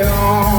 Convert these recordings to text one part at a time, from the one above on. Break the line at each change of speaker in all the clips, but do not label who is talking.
ดอ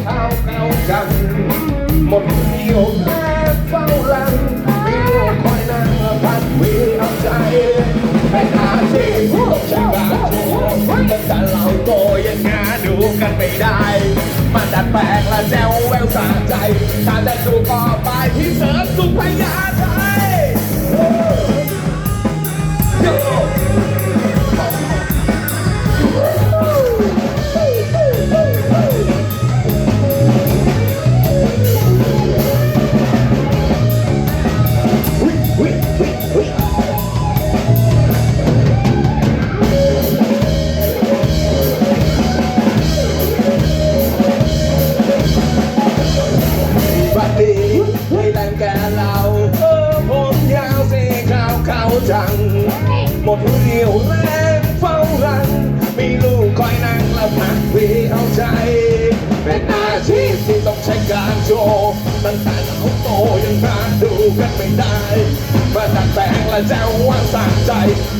า
มสีขาว
เก่าจังหมดเดียวแม่เฝ้าลังมีลูกคอยนั่งพัดวีเอาใจเป็นอาชีพชีวาชูตั้งแต่เราโตยังงาดูกันไม่ได้มาดัดแปลงและแจวแววสาใจถ้าจะดูต่อไปที่เสริมสุพยาไทย มีลูกคอยนั่งและพักวีเอาใจ เป็นอาชีพที่ต้องใช้การโชว์ตั้งแต่เขาโตยังหาดูกันไม่ได้ มาตัดแต่งและแจ้วว่าสะใจ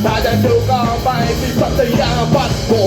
ถ้าจะดูก็ไปที่พัทยาบัดโป่